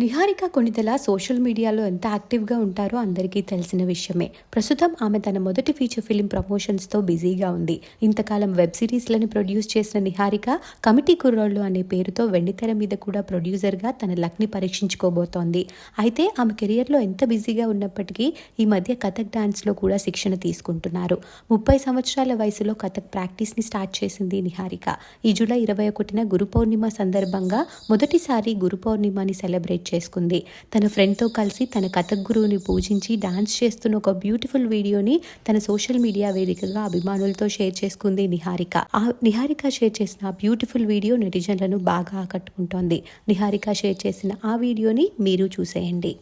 Niharika Konidela social మీడియాలో ఎంత యాక్టివ్గా ఉంటారో అందరికీ తెలిసిన విషయమే. ప్రస్తుతం ఆమె తన మొదటి ఫీచర్ ఫిలిం ప్రమోషన్స్తో బిజీగా ఉంది. ఇంతకాలం వెబ్ సిరీస్లను ప్రొడ్యూస్ చేసిన నిహారిక కమిటీ కుర్రోళ్ళు అనే పేరుతో వెండితెర మీద కూడా ప్రొడ్యూసర్గా తన లక్ని పరీక్షించుకోబోతోంది. అయితే ఆమె కెరియర్లో ఎంత బిజీగా ఉన్నప్పటికీ ఈ మధ్య కథక్ డాన్స్లో కూడా శిక్షణ తీసుకుంటున్నారు. ముప్పై సంవత్సరాల వయసులో కథక్ ప్రాక్టీస్ని స్టార్ట్ చేసింది నిహారిక. ఈ జూలై ఇరవై ఒకటిన గురు పౌర్ణిమ సందర్భంగా మొదటిసారి గురు పౌర్ణిమని సెలబ్రేట్ చేసుకుంది. తన ఫ్రెండ్తో కలిసి తన కథక్ గురువుని పూజించి డాన్స్ చేస్తున్న ఒక బ్యూటిఫుల్ వీడియోని తన సోషల్ మీడియా వేదికగా అభిమానులతో షేర్ చేసుకుంది నిహారిక. ఆ నిహారిక షేర్ చేసిన ఆ బ్యూటిఫుల్ వీడియో నెటిజన్లను బాగా ఆకట్టుకుంటోంది. నిహారిక షేర్ చేసిన ఆ వీడియోని మీరు చూసేయండి.